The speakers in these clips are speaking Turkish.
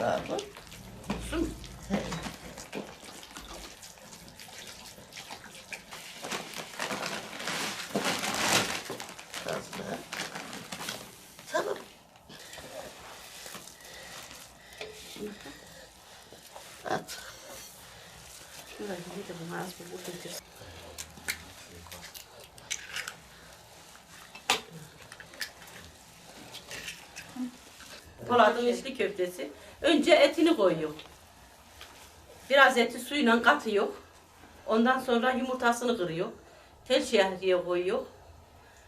bu. Su? He. Fazla. Tamam. At. Şurada bir de bunu az. Polat'ın içli köftesi. Önce etini koyuyor. Biraz eti suyla katıyor. Ondan sonra yumurtasını kırıyor. Tel şehriye koyuyor.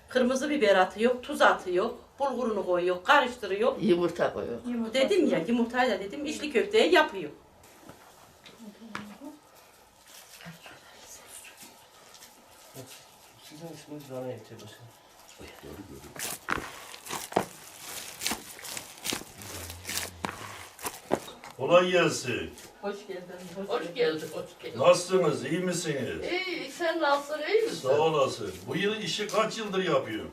Kırmızı biber atıyor, tuz atıyor, bulgurunu koyuyor, karıştırıyor. Yumurta koyuyor. Dedim ya yumurtayla dedim içli köfteyi yapıyor. Sizin isminiz bana yeter başkanım. Kolay gelsin. Hoş geldin. Hoş geldin, hoş geldin. Nasılsınız? iyi misiniz? İyi, sen nasılsın, iyi misin? Sağ olasın. Bu yıl işi kaç yıldır yapıyorsun?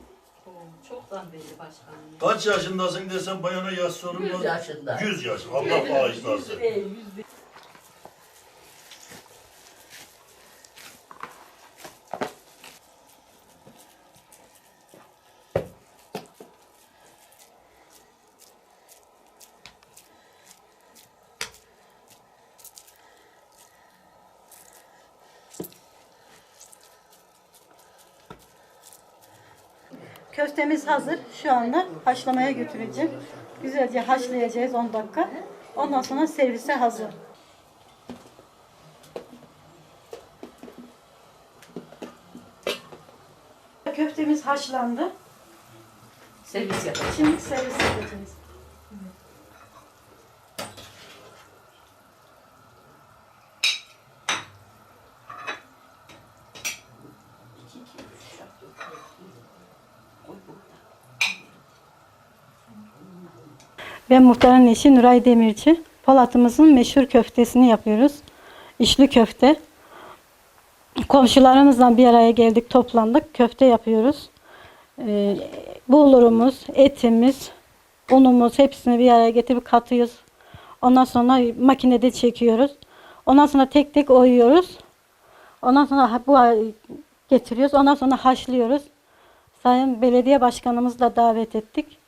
Çoktan beri başkanım. Kaç yaşındasın desem bayana yaş sorun Yüz yaşında. 100 yaş. Allah bağışlasın. Köftemiz hazır. Şu anda haşlamaya götüreceğim. Güzelce haşlayacağız 10 dakika. Ondan sonra servise hazır. Köftemiz haşlandı. Servis yapalım. Şimdi servis yapacağız. Ben muhtarın eşi Nuray Demirci. Polat'ımızın meşhur köftesini yapıyoruz. İçli köfte. Komşularımızla bir araya geldik, toplandık. Köfte yapıyoruz. Ee, bulgurumuz, etimiz, unumuz hepsini bir araya getirip katıyoruz. Ondan sonra makinede çekiyoruz. Ondan sonra tek tek oyuyoruz. Ondan sonra bu getiriyoruz. Ondan sonra haşlıyoruz. Sayın Belediye Başkanımızı da davet ettik.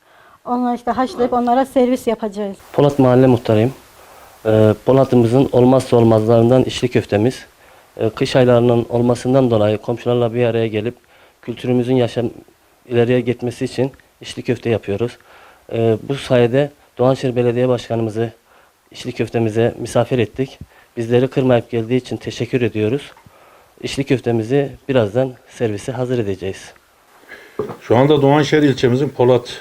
Onları işte haşlayıp onlara servis yapacağız. Polat Mahalle Muhtarıyım. Ee, Polat'ımızın olmazsa olmazlarından içli köftemiz. Ee, kış aylarının olmasından dolayı komşularla bir araya gelip kültürümüzün yaşam ileriye gitmesi için içli köfte yapıyoruz. Ee, bu sayede Doğanşehir Belediye Başkanımızı içli köftemize misafir ettik. Bizleri kırmayıp geldiği için teşekkür ediyoruz. İçli köftemizi birazdan servise hazır edeceğiz. Şu anda Doğanşehir ilçemizin Polat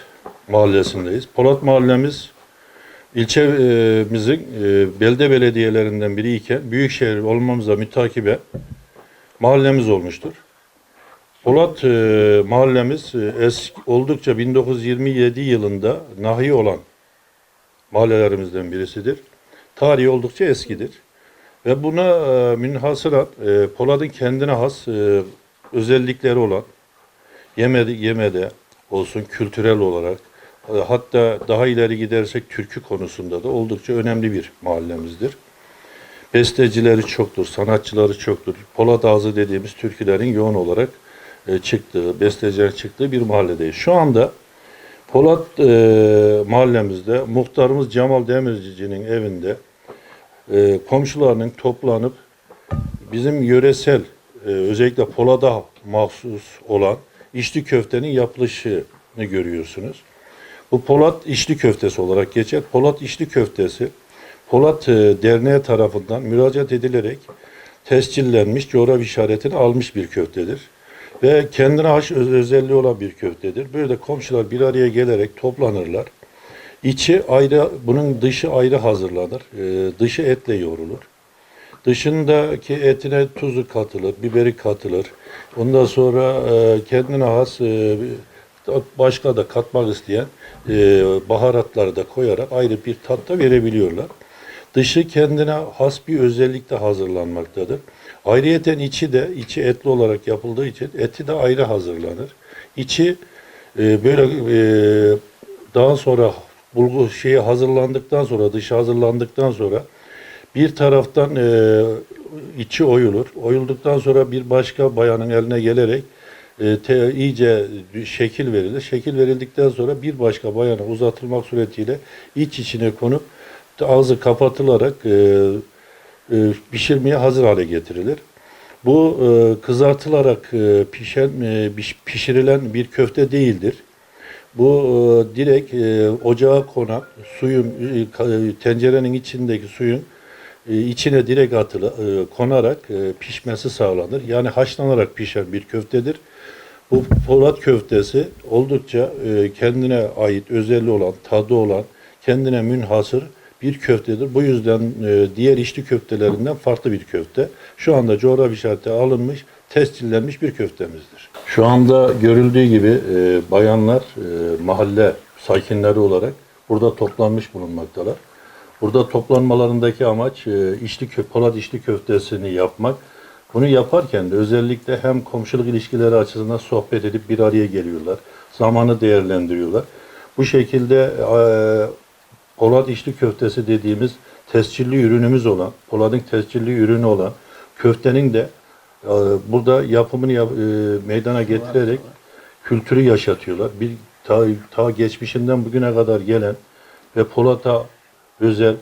mahallesindeyiz. Polat mahallemiz ilçemizin e, belde belediyelerinden biri iken büyükşehir olmamıza mütakibe mahallemiz olmuştur. Polat e, mahallemiz e, eski, oldukça 1927 yılında nahi olan mahallelerimizden birisidir. Tarihi oldukça eskidir. Ve buna e, münhasıran e, Polat'ın kendine has e, özellikleri olan yemede, yemede olsun kültürel olarak hatta daha ileri gidersek türkü konusunda da oldukça önemli bir mahallemizdir. Bestecileri çoktur, sanatçıları çoktur. Polat Ağzı dediğimiz türkülerin yoğun olarak e, çıktığı, bestecilerin çıktığı bir mahalledeyiz. Şu anda Polat e, mahallemizde muhtarımız Cemal Demirci'nin evinde e, komşularının toplanıp bizim yöresel e, özellikle Polat'a mahsus olan içli köftenin yapılışını görüyorsunuz. Bu Polat içli köftesi olarak geçer. Polat içli köftesi Polat e, Derneği tarafından müracaat edilerek tescillenmiş, coğrafi işaretini almış bir köftedir. Ve kendine has öz- özelliği olan bir köftedir. Böyle komşular bir araya gelerek toplanırlar. İçi ayrı, bunun dışı ayrı hazırlanır. E, dışı etle yoğrulur. Dışındaki etine tuzu katılır, biberi katılır. Ondan sonra e, kendine has e, başka da katmak isteyen e, baharatları da koyarak ayrı bir tat da verebiliyorlar. Dışı kendine has bir özellikle hazırlanmaktadır. Ayrıyeten içi de içi etli olarak yapıldığı için eti de ayrı hazırlanır. İçi e, böyle e, daha sonra bulgur şeyi hazırlandıktan sonra, dışı hazırlandıktan sonra bir taraftan e, içi oyulur. Oyulduktan sonra bir başka bayanın eline gelerek e, te, iyice şekil verilir. Şekil verildikten sonra bir başka bayana uzatılmak suretiyle iç içine konup ağzı kapatılarak e, e, pişirmeye hazır hale getirilir. Bu e, kızartılarak e, pişen e, piş- pişirilen bir köfte değildir. Bu e, direkt e, ocağa konan suyun e, tencerenin içindeki suyun içine direkt atılı e, konarak e, pişmesi sağlanır. Yani haşlanarak pişen bir köftedir. Bu Polat köftesi oldukça e, kendine ait özelliği olan, tadı olan, kendine münhasır bir köftedir. Bu yüzden e, diğer içli köftelerinden farklı bir köfte. Şu anda coğrafi işareti alınmış, tescillenmiş bir köftemizdir. Şu anda görüldüğü gibi e, bayanlar e, mahalle sakinleri olarak burada toplanmış bulunmaktalar. Burada toplanmalarındaki amaç e, içli kö Polat içli köftesini yapmak. Bunu yaparken de özellikle hem komşuluk ilişkileri açısından sohbet edip bir araya geliyorlar. Zamanı değerlendiriyorlar. Bu şekilde e, Polat içli köftesi dediğimiz tescilli ürünümüz olan, Polat'ın tescilli ürünü olan köftenin de e, burada yapımını yap- e, meydana getirerek kültürü yaşatıyorlar. Bir ta, ta geçmişinden bugüne kadar gelen ve Polat'a özel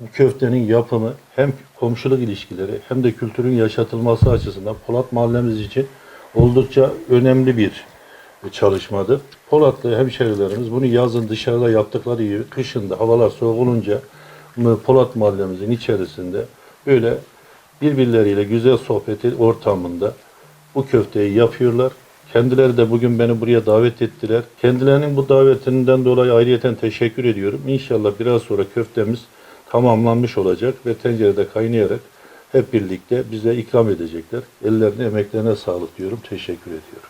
bu köftenin yapımı hem komşuluk ilişkileri hem de kültürün yaşatılması açısından Polat mahallemiz için oldukça önemli bir çalışmadır. Polatlı hemşerilerimiz bunu yazın dışarıda yaptıkları gibi kışında havalar soğuk olunca Polat mahallemizin içerisinde böyle birbirleriyle güzel sohbeti ortamında bu köfteyi yapıyorlar. Kendileri de bugün beni buraya davet ettiler. Kendilerinin bu davetinden dolayı ayrıyeten teşekkür ediyorum. İnşallah biraz sonra köftemiz tamamlanmış olacak ve tencerede kaynayarak hep birlikte bize ikram edecekler. Ellerine, emeklerine sağlık diyorum. Teşekkür ediyorum.